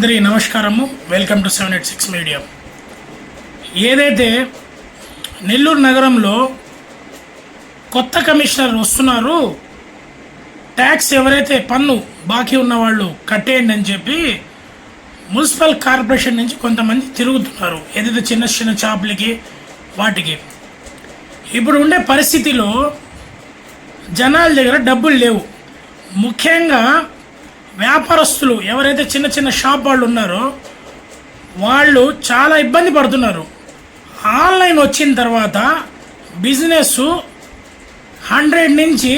అందరికీ నమస్కారము. Welcome to seven eight six media ఏదైతే నెల్లూరు నగరంలో కొత్త కమిషనర్ వస్తున్నారు ట్యాక్స్ ఎవరైతే పన్ను బాకీ ఉన్న వాళ్ళు కట్టేయండి అని చెప్పి మున్సిపల్ కార్పొరేషన్ నుంచి కొంతమంది తిరుగుతున్నారు. ఏదైతే చిన్న చిన్న షాపులకి వాటికి. ఇప్పుడు ఉండే పరిస్థితిలో జనాల దగ్గర డబ్బులు లేవు. ముఖ్యంగా వ్యాపారస్తులు ఎవరైతే చిన్న చిన్న షాప్ వాళ్ళు ఉన్నారో వాళ్ళు చాలా ఇబ్బంది పడుతున్నారు. ఆన్లైన్ వచ్చిన తర్వాత బిజినెస్ హండ్రెడ్ నుంచి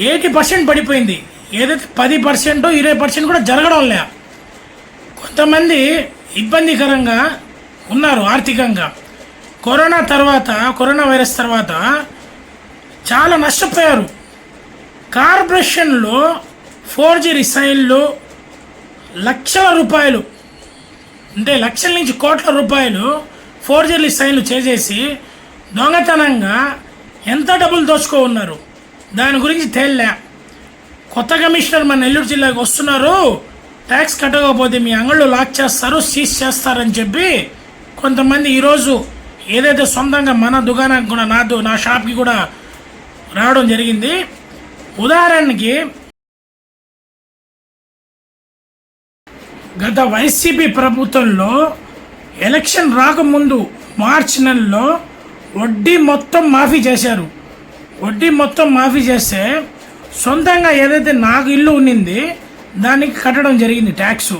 ఎయిటీ పర్సెంట్ పడిపోయింది. ఏదైతే పది పర్సెంట్ ఇరవై పర్సెంట్ కూడా జరగడం లే కొంతమంది ఇబ్బందికరంగా ఉన్నారు ఆర్థికంగా. కరోనా తర్వాత కరోనా వైరస్ తర్వాత చాలా నష్టపోయారు. కార్పొరేషన్లో ఫోర్ జీ రిసైన్లు లక్షల రూపాయలు. అంటే లక్షల నుంచి కోట్ల రూపాయలు ఫోర్ జీ రిసైన్లు చేసేసి దొంగతనంగా ఎంత డబ్బులు దోచుకో ఉన్నారు? దాని గురించి తేలే కొత్త కమిషనర్ మన నెల్లూరు జిల్లాకు వస్తున్నారు. ట్యాక్స్ కట్టకపోతే మీ అంగళ్ళు లాక్ చేస్తారు సీజ్ చేస్తారని చెప్పి కొంతమంది ఈరోజు ఏదైతే సొంతంగా మన దుకాణానికి కూడా నా నా షాప్కి కూడా రావడం జరిగింది. ఉదాహరణకి గత వైసీపీ ప్రభుత్వంలో ఎలక్షన్ రాకముందు మార్చ్ నెలలో వడ్డీ మొత్తం మాఫీ చేశారు. వడ్డీ మొత్తం మాఫీ చేస్తే సొంతంగా ఏదైతే నాకు ఇల్లు ఉన్నింది దానికి కట్టడం జరిగింది ట్యాక్స్.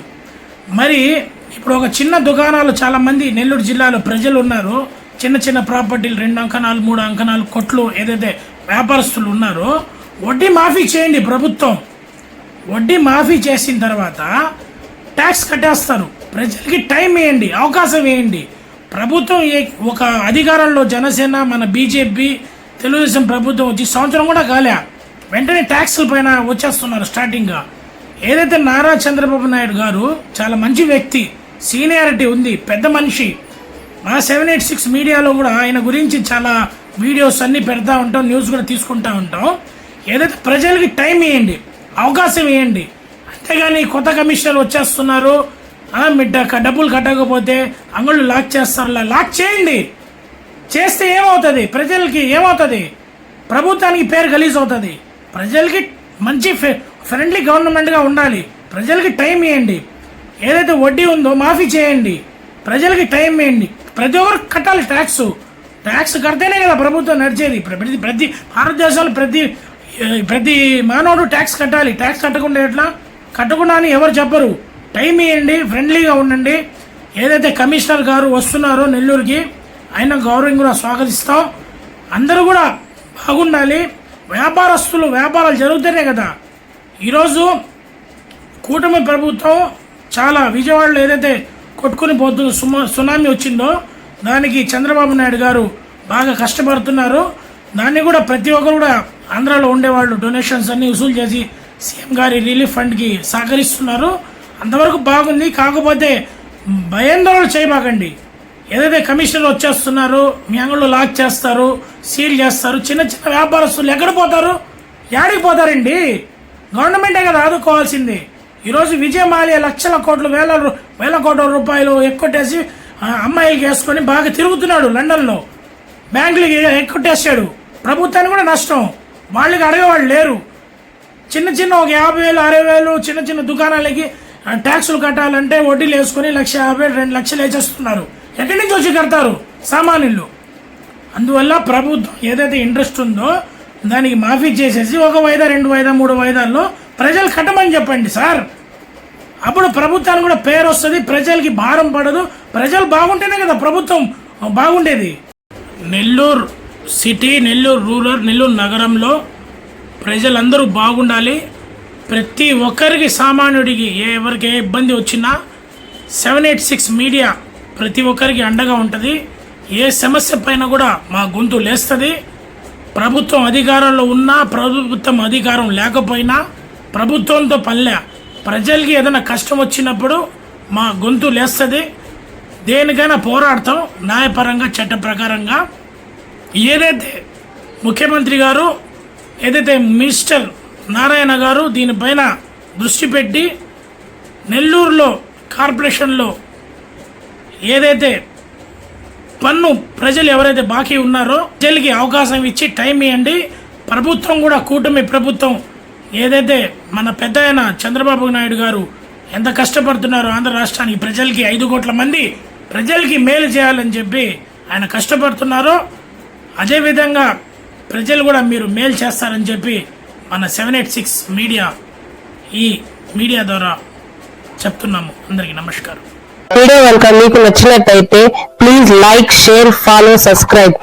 మరి ఇప్పుడు ఒక చిన్న దుకాణాలు చాలామంది నెల్లూరు జిల్లాలో ప్రజలు ఉన్నారు. చిన్న చిన్న ప్రాపర్టీలు రెండు అంకణాలు మూడు అంకణాలు కొట్లు ఏదైతే వ్యాపారస్తులు ఉన్నారో వడ్డీ మాఫీ చేయండి ప్రభుత్వం. వడ్డీ మాఫీ చేసిన తర్వాత ట్యాక్స్ కట్టేస్తారు ప్రజలకి టైం వేయండి అవకాశం వేయండి. ప్రభుత్వం ఏ- ఒక అధికారంలో జనసేన మన బీజేపీ తెలుగుదేశం ప్రభుత్వం వచ్చి సంవత్సరం కూడా కాలే. వెంటనే ట్యాక్స్ల పైన వచ్చేస్తున్నారు స్టార్టింగ్గా ఏదైతే నారా చంద్రబాబు నాయుడు గారు చాలా మంచి వ్యక్తి సీనియారిటీ ఉంది పెద్ద మనిషి. మా సెవెన్ ఎయిట్ సిక్స్ మీడియాలో కూడా ఆయన గురించి చాలా వీడియోస్ అన్నీ పెడతా ఉంటాం న్యూస్ కూడా తీసుకుంటా ఉంటాం. ఏదైతే ప్రజలకి టైం ఇవ్వండి అవకాశం ఇవ్వండి అంతేగాని కొత్త కమిషనర్ వచ్చేస్తున్నారు. ఆ, మీ డబ్బులు కట్టకపోతే అంగళ్ళు లాక్ చేస్తారు లాక్ చేయండి. చేస్తే ఏమవుతుంది? ప్రజలకి ఏమవుతుంది? ప్రభుత్వానికి పేరు గలీజ్ అవుతుంది. ప్రజలకి మంచి ఫె- ఫ్రెండ్లీ గవర్నమెంట్గా ఉండాలి. ప్రజలకి టైం ఇవ్వండి ఏదైతే వడ్డీ ఉందో మాఫీ చేయండి. ప్రజలకి టైం ఇవ్వండి ప్రతి ఒక్కరు కట్టాలి ట్యాక్స్. ట్యాక్స్ కడితేనే కదా ప్రభుత్వం నడిచేది. ప్రతి ప్రతి భారతదేశంలో ప్రతి ప్రతి మానవుడు ట్యాక్స్ కట్టాలి. ట్యాక్స్ కట్టకుండా ఎట్లా? కట్టకుండా అని ఎవరు చెప్పరు. టైం ఇవ్వండి ఫ్రెండ్లీగా ఉండండి. ఏదైతే కమిషనర్ గారు వస్తున్నారో నెల్లూరుకి ఆయన గౌరవం కూడా స్వాగతిస్తాం. అందరూ కూడా బాగుండాలి. వ్యాపారస్తులు వ్యాపారాలు జరుగుతూనే కదా. ఈరోజు కూటమి ప్రభుత్వం చాలా విజయవాడలో ఏదైతే కొట్టుకుని పోతున్న సుమా సునామీ వచ్చిందో దానికి చంద్రబాబు నాయుడు గారు బాగా కష్టపడుతున్నారు. దాన్ని కూడా ప్రతి ఒక్కరు కూడా ఆంధ్రాలో ఉండేవాళ్ళు. డొనేషన్స్ అన్నీ వసూలు చేసి సీఎం గారి రిలీఫ్ ఫండ్కి సహకరిస్తున్నారు. అంతవరకు బాగుంది. కాకపోతే భయాందోళన చేయమాకండి. ఏదైతే కమిషనర్ వచ్చేస్తున్నారు మీ అంగళ్ళు లాక్ చేస్తారు సీల్ చేస్తారు చిన్న చిన్న వ్యాపారస్తులు ఎక్కడ పోతారు? యాడికి పోతారండి? గవర్నమెంటే కదా ఆదుకోవాల్సింది. ఈరోజు విజయమాల్య లక్షల కోట్లు వేల రూ- వేల కోట్ల రూపాయలు ఎక్కొట్టేసి అమ్మాయిలకి వేసుకొని బాగా తిరుగుతున్నాడు లండన్లో. బ్యాంకులకి ఎక్కొట్టేసాడు ప్రభుత్వానికి కూడా నష్టం. వాళ్ళకి అడగేవాళ్ళు లేరు. చిన్న చిన్న ఒక యాభై వేలు అరవై వేలు చిన్న చిన్న దుకాణాలకి ట్యాక్సులు కట్టాలంటే వడ్డీలు వేసుకొని లక్ష యాభై రెండు లక్షలు వేసేస్తున్నారు. ఎక్కడి నుంచి వచ్చి కడతారు? సామాన్యులు. అందువల్ల ప్రభుత్వం ఏదైతే ఇంట్రెస్ట్ ఉందో దానికి మాఫీ చేసేసి ఒక వాయిదా రెండు వాయిదా మూడు వాయిదాల్లో ప్రజలు కట్టమని చెప్పండి సార్. అప్పుడు ప్రభుత్వానికి కూడా పేరు వస్తుంది ప్రజలకి భారం పడదు. ప్రజలు బాగుంటేనే కదా ప్రభుత్వం బాగుండేది. నెల్లూరు సిటీ నెల్లూరు రూరల్ నెల్లూరు నగరంలో ప్రజలందరూ బాగుండాలి. ప్రతి ఒక్కరికి సామాన్యుడికి ఏ ఎవరికి ఏ ఇబ్బంది వచ్చినా సెవెన్ ఎయిట్ సిక్స్ మీడియా ప్రతి ఒక్కరికి అండగా ఉంటుంది. ఏ సమస్య పైన కూడా మా గొంతు లేస్తుంది. ప్రభుత్వం అధికారంలో ఉన్నా ప్రభుత్వం అధికారం లేకపోయినా ప్రభుత్వంతో పనిలే. ప్రజలకి ఏదైనా కష్టం వచ్చినప్పుడు మా గొంతు లేస్తుంది. దేనికైనా పోరాడతాం. న్యాయపరంగా చట్ట ప్రకారంగా ఏదైతే ముఖ్యమంత్రి గారు ఏదైతే మినిస్టర్ నారాయణ గారు దీనిపైన దృష్టి పెట్టి నెల్లూరులో కార్పొరేషన్లో ఏదైతే పన్ను ప్రజలు ఎవరైతే బాకీ ఉన్నారో ప్రజలకి అవకాశం ఇచ్చి టైం ఇవ్వండి. ప్రభుత్వం కూడా కూటమి ప్రభుత్వం ఏదైతే మన పెద్ద ఆయన చంద్రబాబు నాయుడు గారు ఎంత కష్టపడుతున్నారో ఆంధ్ర రాష్ట్రానికి ప్రజలకి ఐదు కోట్ల మంది ప్రజలకి మేలు చేయాలని చెప్పి ఆయన కష్టపడుతున్నారో అదేవిధంగా ప్రజలు కూడా మీరు మేలు చేస్తారని చెప్పి మన సెవెన్ ఎయిట్ సిక్స్ మీడియా ఈ మీడియా ద్వారా చెప్తున్నాము. అందరికీ నమస్కారం. వీడియో కనుక మీకు నచ్చినట్టయితే please like share follow subscribe